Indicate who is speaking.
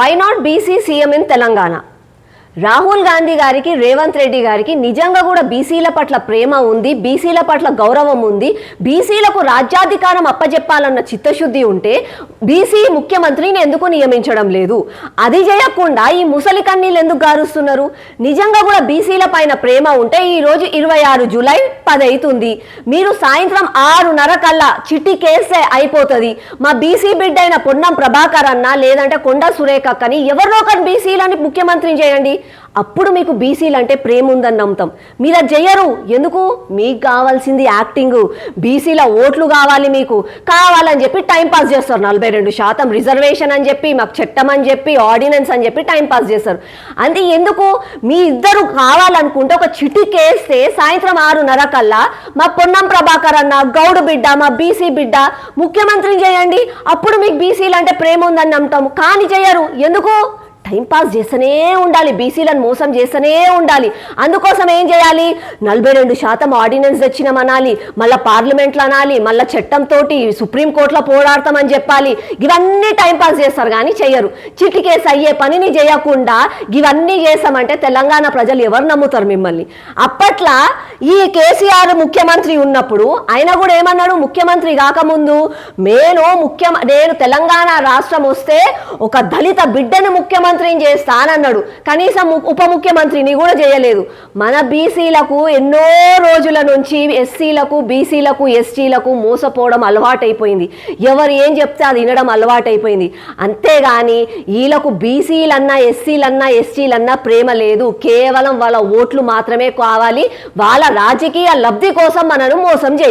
Speaker 1: Why not BC CM in Telangana? Rahul Gandhi గారికి రేవంత్ రెడ్డి గారికి నిజంగా కూడా బీసీల పట్ల ప్రేమ ఉంది బీసీల పట్ల గౌరవం ఉంది. బీసీలకు రాజ్యాధికారం అప్పజెప్పాలన్న చిత్తశుద్ధి ఉంటే బీసీ ముఖ్యమంత్రిని ఎందుకు నియమించడం లేదు? అది చేయకుండా ఈ ముసలి కన్నీళ్ళు ఎందుకు గారుస్తున్నారు? నిజంగా కూడా బీసీల పైన ప్రేమ ఉంటే ఈ రోజు ఇరవై ఆరు జూలై పది అవుతుంది మీరు సాయంత్రం ఆరున్నర కల్లా చిట్టి కేసే అయిపోతుంది. మా బీసీ బిడ్డ అయిన పొన్నం ప్రభాకర్ అన్న లేదంటే కొండ సురేఖ అక్కని ఎవరినో ఒకటి బీసీలని ముఖ్యమంత్రిని చేయండి. అప్పుడు మీకు బీసీలు అంటే ప్రేమ ఉందని నమ్ముతాం. మీరు అది చెయ్యరు ఎందుకు? మీకు కావాల్సింది యాక్టింగ్ బీసీల ఓట్లు కావాలి మీకు. కావాలని చెప్పి టైం పాస్ చేస్తారు. నలభై రెండు శాతం రిజర్వేషన్ అని చెప్పి మాకు చట్టం అని చెప్పి ఆర్డినెన్స్ అని చెప్పి టైం పాస్ చేస్తారు. అంటే ఎందుకు? మీ ఇద్దరు కావాలనుకుంటే ఒక చిటికేస్తే సాయంత్రం ఆరున్నర కల్లా మా పొన్నం ప్రభాకర్ అన్న గౌడు బిడ్డ మా బీసీ బిడ్డ ముఖ్యమంత్రిని చేయండి. అప్పుడు మీకు బీసీలు అంటే ప్రేమ ఉందని నమ్ముతాము కానీ చేయరు. ఎందుకు? టైం పాస్ చేస్తూనే ఉండాలి బీసీలను మోసం చేస్తూనే ఉండాలి. అందుకోసం ఏం చేయాలి? నలభై రెండు శాతం ఆర్డినెన్స్ తెచ్చినామనాలి మళ్ళీ పార్లమెంట్లో అనాలి మళ్ళీ చట్టంతో సుప్రీంకోర్టులో పోరాడతామని చెప్పాలి. ఇవన్నీ టైంపాస్ చేస్తారు కానీ చెయ్యరు చిటికేసి అయ్యే పనిని చేయకుండా ఇవన్నీ చేస్తామంటే తెలంగాణ ప్రజలు ఎవరు నమ్ముతారు మిమ్మల్ని? అప్పట్లో ఈ కేసీఆర్ ముఖ్యమంత్రి ఉన్నప్పుడు ఆయన కూడా ఏమన్నాడు? ముఖ్యమంత్రి కాకముందు నేను ముఖ్యం నేను తెలంగాణ రాష్ట్రం వస్తే ఒక దళిత బిడ్డను ముఖ్యమంత్రి ముఖ్యమంత్రిని చేస్తానన్నాడు. కనీసం ఉప ముఖ్యమంత్రిని కూడా చేయలేదు. మన బీసీలకు ఎన్నో రోజుల నుంచి ఎస్సీలకు బీసీలకు ఎస్టీలకు మోసపోవడం అలవాటైపోయింది. ఎవరు ఏం చెప్తే అది వినడం అలవాటైపోయింది. అంతేగాని వీళ్ళకు బీసీలన్నా ఎస్సీలన్నా ఎస్టీలన్నా ప్రేమ లేదు. కేవలం వాళ్ళ ఓట్లు మాత్రమే కావాలి. వాళ్ళ రాజకీయ లబ్ధి కోసం మనను మోసం చేయి.